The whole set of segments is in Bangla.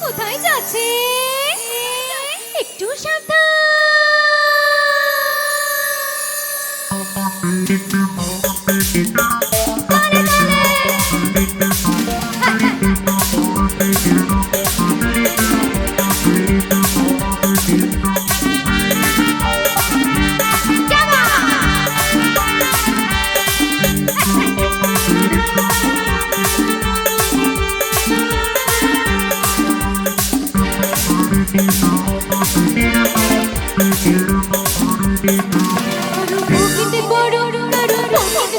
কোথায় যাচ্ছে? একটু সাবধান।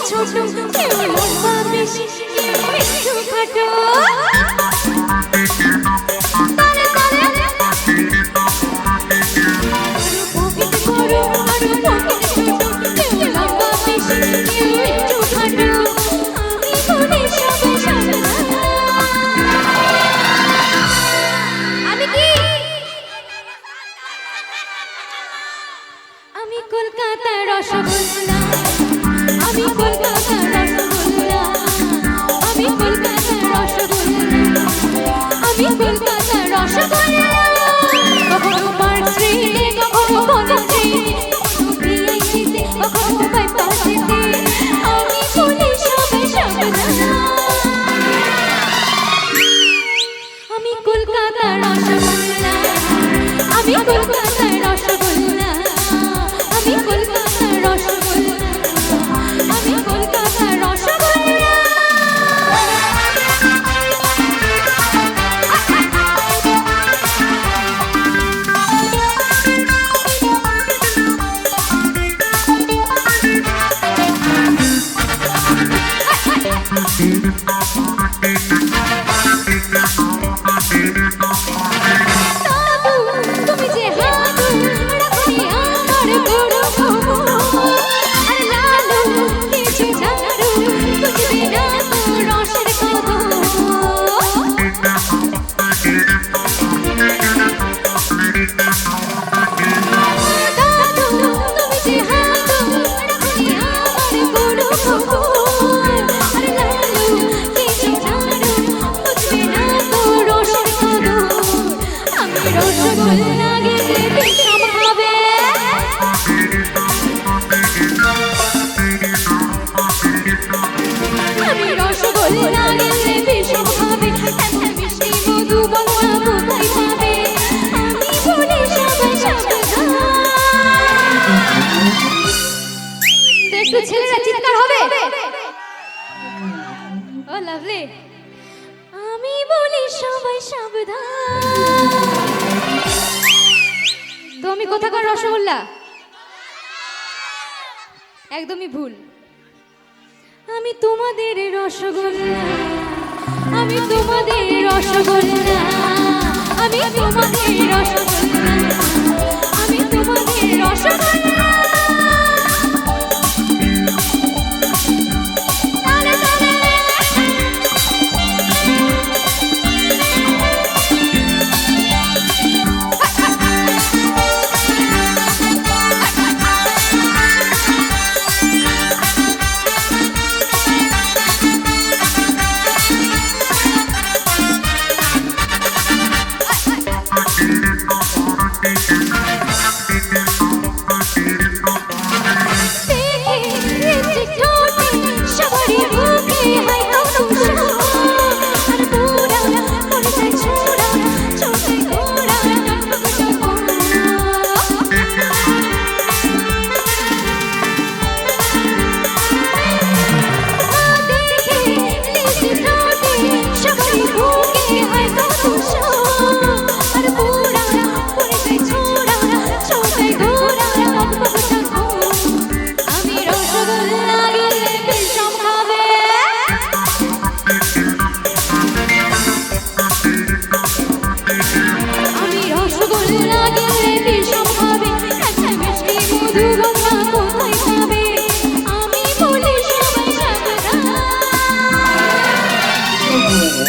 ছোট কেউ লম্বা বেশি কেউ একটু খাটো। না। একটু ছেলেরা চিৎকার হবে। Oh lovely. আমি বলি সবাই সাবধান। তুমি কর রসগোল্লা? একদমই ভুল। আমি তোমাদের রসগোল্লা। আমি তোমাদের রসগোল্লা। আমি তোমাদের রসগোল্লা। আমি তোমাদের রসগোল্লা।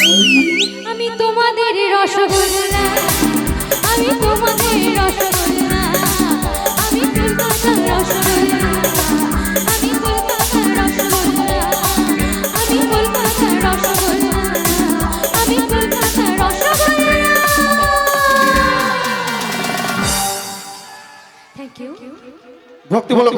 আমি তোমাদের রসগোল্লা, আমি তোমাদের রসগোল্লা, আমি কলকাতার রসগোল্লা, আমি কলকাতার রসগোল্লা, আমি কলকাতার রসগোল্লা, আমি কলকাতার রসগোল্লা। থ্যাংক ইউ ভক্তিমূলক